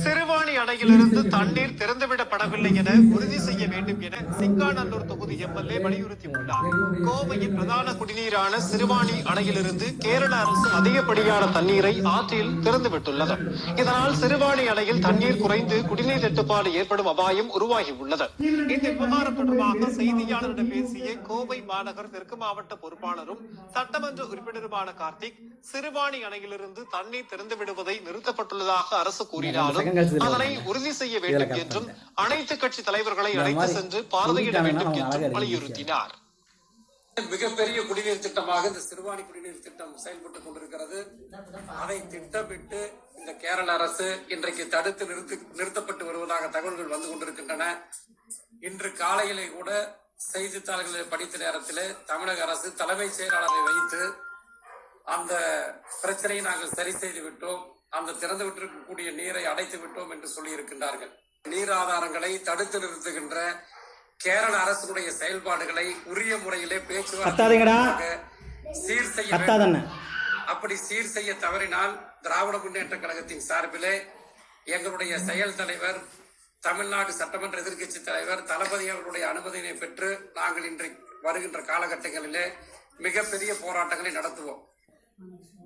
சிறுவாணி அணையிலிருந்து தண்ணீர் திறந்துவிடப்படவில்லை என உறுதி செய்ய வேண்டும் என சிங்காநல்லூர் தொகுதி எம்எல்ஏ வலியுறுத்தியுள்ளார். கோவையின் பிரதான குடிநீரான சிறுவாணி அணையிலிருந்து கேரள அரசு அதிகப்படியான தண்ணீரை ஆற்றில் திறந்துவிட்டுள்ளது. இதனால் சிறுவாணி அணையில் தண்ணீர் குறைந்து குடிநீர் தட்டுப்பாடு ஏற்படும் அபாயம் உருவாகியுள்ளது. இந்த விவகாரம் தொடர்பாக செய்தியாளரிடம் பேசிய கோவை மாநகர் தெற்கு மாவட்ட பொறுப்பாளரும் சட்டமன்ற உறுப்பினருமான கார்த்திக் சிறுவாணி அணையிலிருந்து தண்ணீர் திறந்து விடுவதை நிறுத்தப்பட்டுள்ளதாக அரசு கூறினாலும் அதனை. உறுதி செய்ய வேண்டும் என்றும். அனைத்து கட்சி தலைவர்களை அழைத்து சென்று பார்வையிட வேண்டும் என்றும் வலியுறுத்தினார் மிகப்பெரிய குடிநீர் திட்டமாக இந்த சிறுவாணி குடிநீர் திட்டம் செயல்பட்டுக் கொண்டிருக்கிறது அதை திட்டமிட்டு இந்த கேரள அரசு இன்றைக்கு தடுத்து நிறுத்தி நிறுத்தப்பட்டு வருவதாக தகவல்கள் வந்து கொண்டிருக்கின்றன இன்று காலையிலே கூட செய்தித்தாள்களில் படித்த நேரத்தில் தமிழக அரசு தலைமைச் செயலாளரை வைத்து அந்த பிரச்சனையை நாங்கள் சரி செய்து விட்டோம். அந்த திறந்து விட்டிருக்கக்கூடிய நீரை அடைத்து விட்டோம் என்று சொல்லி இருக்கின்றார்கள் நீர் ஆதாரங்களை தடுத்து நிறுத்துகின்ற கேரள அரசினுடைய செயல்பாடுகளை உரிய முறையிலே. பேச்சுவார்த்தை சீர் செய்ய அப்படி சீர் செய்ய தவறினால் திராவிட முன்னேற்ற கழகத்தின் சார்பிலே எங்களுடைய செயல் தலைவர் தமிழ்நாடு சட்டமன்ற எதிர்க்கட்சி தலைவர் தளபதி அவர்களுடைய அனுமதியினை பெற்று நாங்கள் இன்றைக்கு வருகின்ற காலகட்டங்களிலே மிகப்பெரிய போராட்டங்களை நடத்துவோம். 嗯